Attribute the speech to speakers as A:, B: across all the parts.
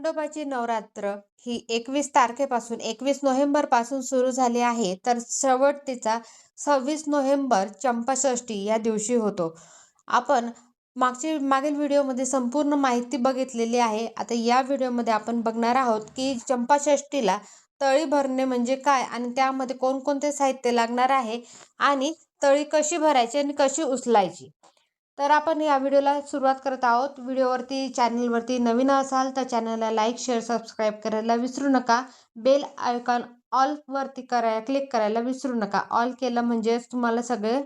A: खंडोबाची नवरात्र ही एकवीस तारखेपासून एकवीस नोव्हेंबरपासून सुरू झाली आहे. तर शेवट तिचा सव्वीस नोव्हेंबर चंपाषष्ठी या दिवशी होतो. आपण मागची मागील व्हिडिओमध्ये संपूर्ण माहिती बघितलेली आहे. आता या व्हिडिओमध्ये आपण बघणार आहोत की चंपाषष्ठीला तळी भरणे म्हणजे काय आणि त्यामध्ये कोणकोणते साहित्य लागणार आहे आणि तळी कशी भरायची आणि कशी उचलायची. तर आपण या व्हिडिओला सुरुवात करत आहोत. व्हिडिओवरती चॅनलवरती नवीन असाल तर चॅनलला लाईक शेअर सबस्क्राईब करायला विसरू नका. बेल आयकॉन ऑलवरती करायला क्लिक करायला विसरू नका. ऑल केलं म्हणजेच तुम्हाला सगळे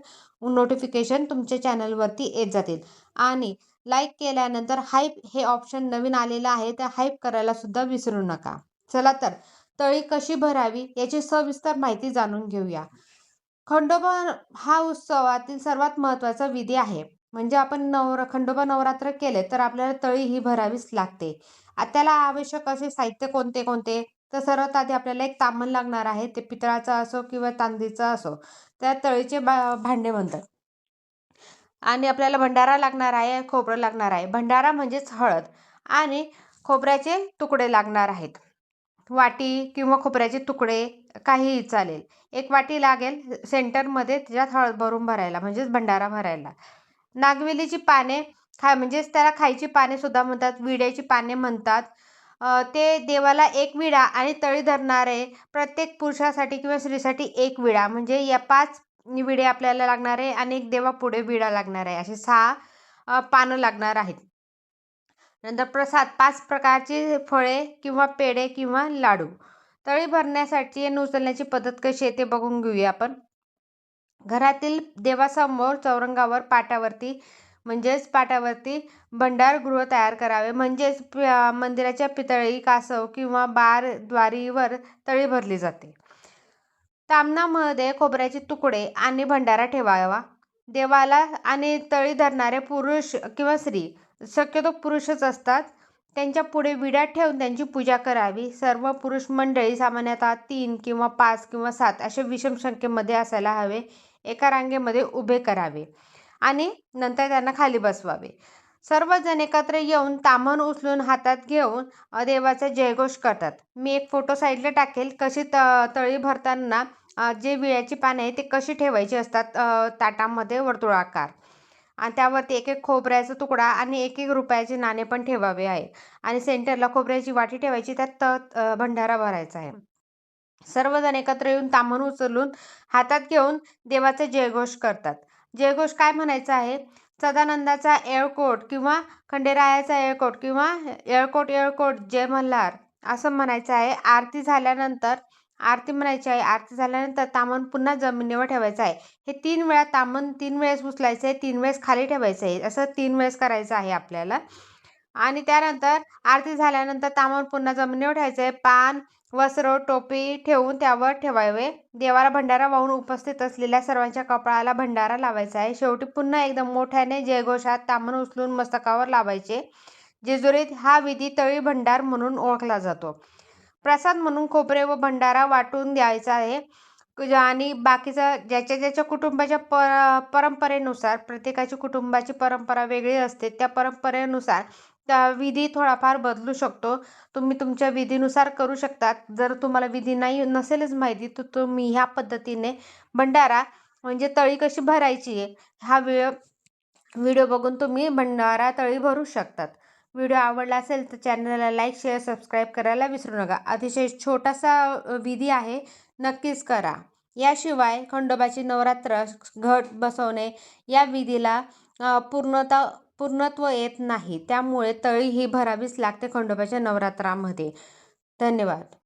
A: नोटिफिकेशन तुमच्या चॅनलवरती येत जातील. आणि लाईक केल्यानंतर हाईप हे ऑप्शन नवीन आलेलं आहे त्या हाईप करायला सुद्धा विसरू नका. चला तर तळी कशी भरावी याची सविस्तर माहिती जाणून घेऊया. खंडोबा हा उत्सवातील सर्वात महत्त्वाचा विधी आहे. म्हणजे आपण नवर खंडोबा नवरात्र केले तर आपल्याला तळी ही भरावीच लागते. त्याला आवश्यक असे साहित्य कोणते कोणते? तर सर्वात आधी आपल्याला एक तामण लागणार आहे. ते पितळाचं असो किंवा चांदीचं असो. त्या तळीचे बा भांडे म्हणतात आणि आपल्याला भंडारा लागणार आहे खोबरं लागणार आहे. भंडारा म्हणजेच हळद. आणि खोबऱ्याचे तुकडे लागणार आहेत. वाटी किंवा खोबऱ्याचे तुकडे काहीही चालेल. एक वाटी लागेल सेंटरमध्ये त्याच्यात हळद भरून भरायला म्हणजेच भंडारा भरायला. नागवेलीची पाने खा म्हणजेच त्याला खायची पाने सुद्धा म्हणतात विड्याची पाने म्हणतात. ते देवाला एक विडा आणि तळी धरणारे प्रत्येक पुरुषासाठी किंवा स्त्रीसाठी एक विडा. म्हणजे या पाच विडे आपल्याला लागणार आहे आणि एक देवापुढे विडा लागणार आहे. असे सहा पानं लागणार आहेत. नंतर प्रसाद पाच प्रकारची फळे किंवा पेढे किंवा लाडू. तळी भरण्यासाठी आणि उचलण्याची पद्धत कशी आहे ते बघून घेऊया आपण. घरातील देवासमोर चौरंगावर पाटावरती म्हणजेच पाटावरती भंडारगृह तयार करावे. म्हणजेच मंदिराच्या पितळी कासव किंवा बार द्वारीवर तळी भरली जाते. तामणामध्ये खोबऱ्याचे तुकडे आणि भंडारा ठेवावा. देवाला आणि तळी धरणारे पुरुष किंवा स्त्री शक्यतो पुरुषच असतात. त्यांच्या पुढे विड्या ठेवून त्यांची पूजा करावी. सर्व पुरुष मंडळी सामान्यतः तीन किंवा पाच किंवा सात असे विषम संख्येमध्ये असायला हवे. एका रांगेमध्ये उभे करावे आणि नंतर त्यांना खाली बसवावे. सर्वजण एकत्र येऊन तामण उचलून हातात घेऊन देवाचा जयघोष करतात. मी एक फोटो साईडला टाकेल. कशी त तळी भरताना जे विळ्याची पाने आहे ते कशी ठेवायची असतात? ताटामध्ये वर्तुळाकार. आणि त्यावरती एक एक खोबऱ्याचा तुकडा आणि एक एक रुपयाचे नाणे पण ठेवावे आहे. आणि सेंटरला खोबऱ्याची वाटी ठेवायची. त्यात भंडारा भरायचा आहे. सर्वजण एकत्र येऊन तामण उचलून हातात घेऊन देवाचे जयघोष करतात. जयघोष काय म्हणायचं आहे? सदानंदाचा येळकोट किंवा खंडेरायाचा येळकोट किंवा येळकोट येळकोट जय मल्हार असं म्हणायचं आहे. आरती झाल्यानंतर आरती म्हणायची आहे. आरती झाल्यानंतर तामण पुन्हा जमिनीवर ठेवायचं आहे. हे तीन वेळा तामण तीन वेळेस उचलायचं आहे. तीन वेळेस खाली ठेवायचं आहे. असं तीन वेळेस करायचं आहे आपल्याला. आणि त्यानंतर आरती झाल्यानंतर तामण पुन्हा जमिनीवर ठेवायचं आहे. पान वस्त्र टोपी ठेवून त्यावर ठेवावे. देवाला भंडारा वाहून उपस्थित असलेल्या सर्वांच्या कपाळाला भंडारा लावायचा आहे. शेवटी पुन्हा एकदम मोठ्याने जयघोषात तामण उचलून मस्तकावर लावायचे. जेजुरीत हा विधी तळी भंडार म्हणून ओळखला जातो. प्रसाद म्हणून खोबरे व भंडारा वाटून द्यायचा आहे. आणि बाकीचं ज्याच्या ज्याच्या कुटुंबाच्या पर परंपरेनुसार प्रत्येकाची कुटुंबाची परंपरा वेगळी असते त्या परंपरेनुसार त्या विधी थोडाफार बदलू शकतो. तुम्ही तुमच्या विधीनुसार करू शकतात. जर तुम्हाला विधी नाही नसेलच माहिती तर तुम्ही ह्या पद्धतीने भंडारा म्हणजे तळी कशी भरायची आहे हा वेळ व्हिडिओ बघून तुम्ही भंडारा तळी भरू शकतात. व्हिडिओ आवडला असेल तर चॅनलला लाईक शेअर सबस्क्राईब करायला विसरू नका. अतिशय छोटासा विधी आहे नक्कीच करा. याशिवाय खंडोबाची नवरात्र घट बसवणे या विधीला पूर्णतः पूर्णत्व येत नाही. त्यामुळे तळी ही भरावीच लागते खंडोबाच्या नवरात्रामध्ये. धन्यवाद.